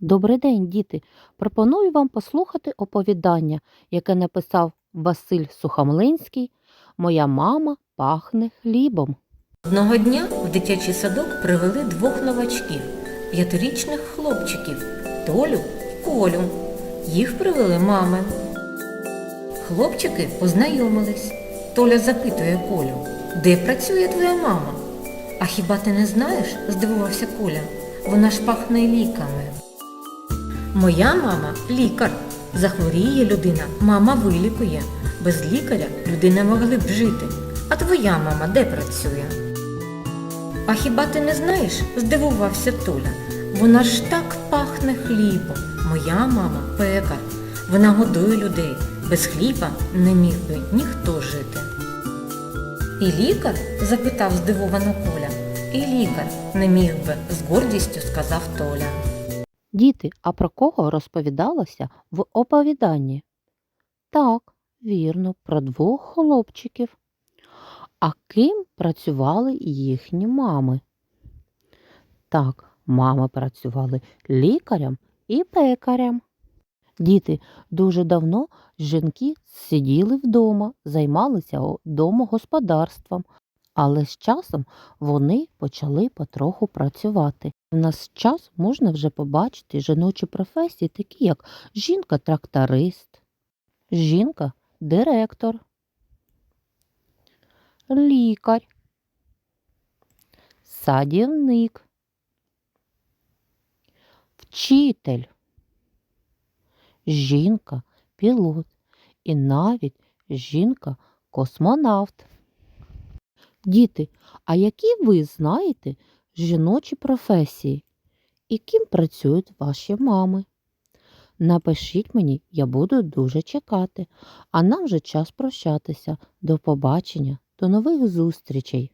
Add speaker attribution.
Speaker 1: Добрий день, діти! Пропоную вам послухати оповідання, яке написав Василь Сухомлинський «Моя мама пахне хлібом».
Speaker 2: Одного дня в дитячий садок привели двох новачків, п'ятирічних хлопчиків Толю і Колю. Їх привели мами. Хлопчики познайомились. Толя запитує Колю, де працює твоя мама? А хіба ти не знаєш? здивувався Коля. Вона ж пахне ліками. Моя мама лікар. Захворіє людина, мама вилікує. Без лікаря люди не могли б жити. А твоя мама де працює? А хіба ти не знаєш? здивувався Толя. Вона ж так пахне хлібом. Моя мама пекар. Вона годує людей. Без хліба не міг би ніхто жити. І лікар? запитав здивовано Коля. І лікар не міг би, з гордістю сказав Толя.
Speaker 1: Діти, а про кого розповідалося в оповіданні? Так, вірно, про двох хлопчиків. А ким працювали їхні мами? Так, мами працювали лікарем і пекарем. Діти, дуже давно жінки сиділи вдома, займалися домогосподарством, але з часом вони почали потроху працювати. В нас час можна вже побачити жіночі професії, такі як жінка-тракторист, жінка-директор, лікар, садівник, вчитель, жінка-пілот і навіть жінка-космонавт. Діти, а які ви знаєте жіночі професії і ким працюють ваші мами? Напишіть мені, я буду дуже чекати. А нам вже час прощатися. До побачення, до нових зустрічей!